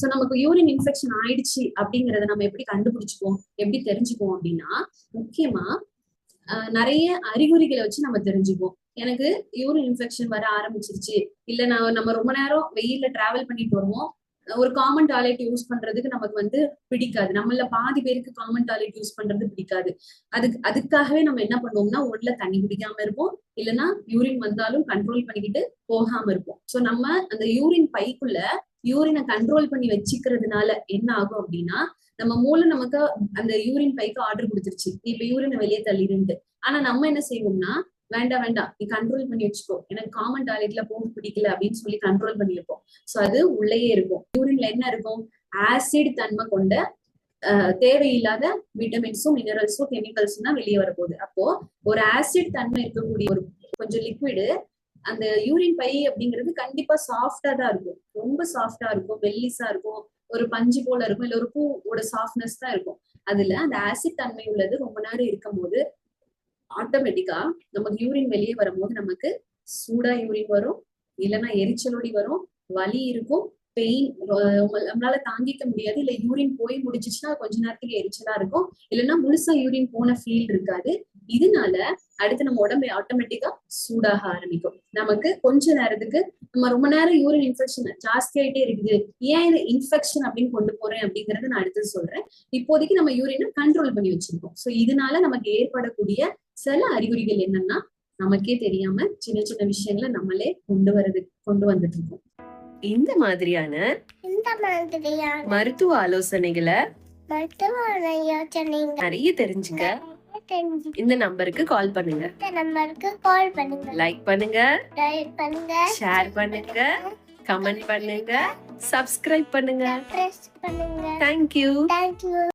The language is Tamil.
நமக்கு யூரின் இன்ஃபெக்ஷன் ஆயிடுச்சு அப்படிங்கறத நம்ம எப்படி கண்டுபிடிச்சுக்குவோம்? எப்படி தெரிஞ்சுக்குவோம் அப்படின்னா முக்கியமா ஆஹ் நிறைய அறிகுறிகளை வச்சு நம்ம தெரிஞ்சுக்குவோம். எனக்கு யூரின் இன்ஃபெக்ஷன் வர ஆரம்பிச்சிருச்சு. இல்ல நான் நம்ம ரொம்ப நேரம் வெயில்ல டிராவல் பண்ணிட்டு வருவோம். ஒரு காமன் டாய்லெட் யூஸ் பண்றதுக்கு நமக்கு வந்து பிடிக்காது. நம்மள பாதி பேருக்கு காமன் டாய்லெட் யூஸ் பண்றது பிடிக்காது. அதுக்கு அதுக்காகவே நம்ம என்ன பண்ணுவோம்னா உள்ள தண்ணி குடிக்காம இருப்போம். இல்லைன்னா யூரின் வந்தாலும் கண்ட்ரோல் பண்ணிக்கிட்டு போகாம இருப்போம். சோ நம்ம அந்த யூரின் பைக்குள்ள யூரினை கண்ட்ரோல் பண்ணி வச்சுக்கிறதுனால என்ன ஆகும் அப்படின்னா நம்ம மூளை நமக்கு அந்த யூரின் பைக்கு ஆர்டர் கொடுத்துருச்சு. நீ இப்ப யூரினை வெளியே தள்ளிருந்து ஆனா நம்ம என்ன செய்வோம்னா வேண்டாம் வேண்டாம். நீ கண்ட்ரோல் பண்ணி வச்சுக்கோ. எனக்கு காமன் டாய்லெட்ல போக பிடிக்கல அப்படின்னு சொல்லி கண்ட்ரோல் பண்ணி வைப்போம். அது உள்ளேயே இருக்கும். யூரின்ல என்ன இருக்கும்? ஆசிட் தன்மை கொண்ட தேவையில்லாத விட்டமின்ஸும் மினரல்ஸும் கெமிக்கல்ஸும் தான் வெளியே வரப்போகுது. அப்போ ஒரு ஆசிட் தன்மை இருக்கக்கூடிய ஒரு கொஞ்சம் லிக்விடு அந்த யூரின் பை அப்படிங்கிறது கண்டிப்பா சாஃப்டா தான் இருக்கும். ரொம்ப சாஃப்டா இருக்கும் வெள்ளிசா இருக்கும் ஒரு பஞ்சு போல இருக்கும் இல்ல ஒரு பூவோட சாஃப்ட்னஸ் தான் இருக்கும். அதுல அந்த ஆசிட் தன்மை உள்ளது ரொம்ப நேரம் இருக்கும் போது ஆட்டோமேட்டிக்கா நமக்கு யூரின் வெளியே வரும்போது நமக்கு சூடா யூரின் வரும் இல்லைன்னா எரிச்சலோடி வரும் வலி இருக்கும் பெயின் நம்மளால தாங்கிக்க முடியாது இல்ல யூரின் போய் முடிச்சிச்சுன்னா கொஞ்ச நேரத்துக்கு எரிச்சலா இருக்கும் இல்லைன்னா முழுசா யூரின் போன ஃபீல் இருக்காது. இதனால அடுத்து நம்ம உடம்பு ஆட்டோமேட்டிக்கா சூடாக ஆரம்பிக்கும். நமக்கு கொஞ்ச நேரத்துக்கு நம்ம ரொம்ப நேரம் யூரின் இன்ஃபெக்ஷன் ஜாஸ்தி ஆயிட்டே இருக்குது. ஏன் இது இன்ஃபெக்ஷன் அப்படின்னு கொண்டு போறேன் அப்படிங்கறத நான் அடுத்து சொல்றேன். இப்போதைக்கு நம்ம யூரினை கண்ட்ரோல் பண்ணி வச்சிருக்கோம். சோ இதனால நமக்கு ஏற்படக்கூடிய சில அறிகுறிகள் என்னன்னா நமக்கே தெரியாம சின்ன சின்ன விஷயங்களை நம்மளே கொண்டு வரது கொண்டு வந்துட்டு இருக்கோம் இந்த மாதிரியான இந்த மாதிரியான மருத்துவ ஆலோசனைகளை மருத்துவ நிறைய தெரிஞ்சுக்க தெரிஞ்சு இந்த நம்பருக்கு கால் பண்ணுங்க. இந்த நம்பருக்கு கால் பண்ணுங்க. லைக் பண்ணுங்க. டயல் பண்ணுங்க. ஷேர் பண்ணுங்க. கமெண்ட் பண்ணுங்க. சப்ஸ்கிரைப் பண்ணுங்க. பண்ணுங்க. Thank you thank you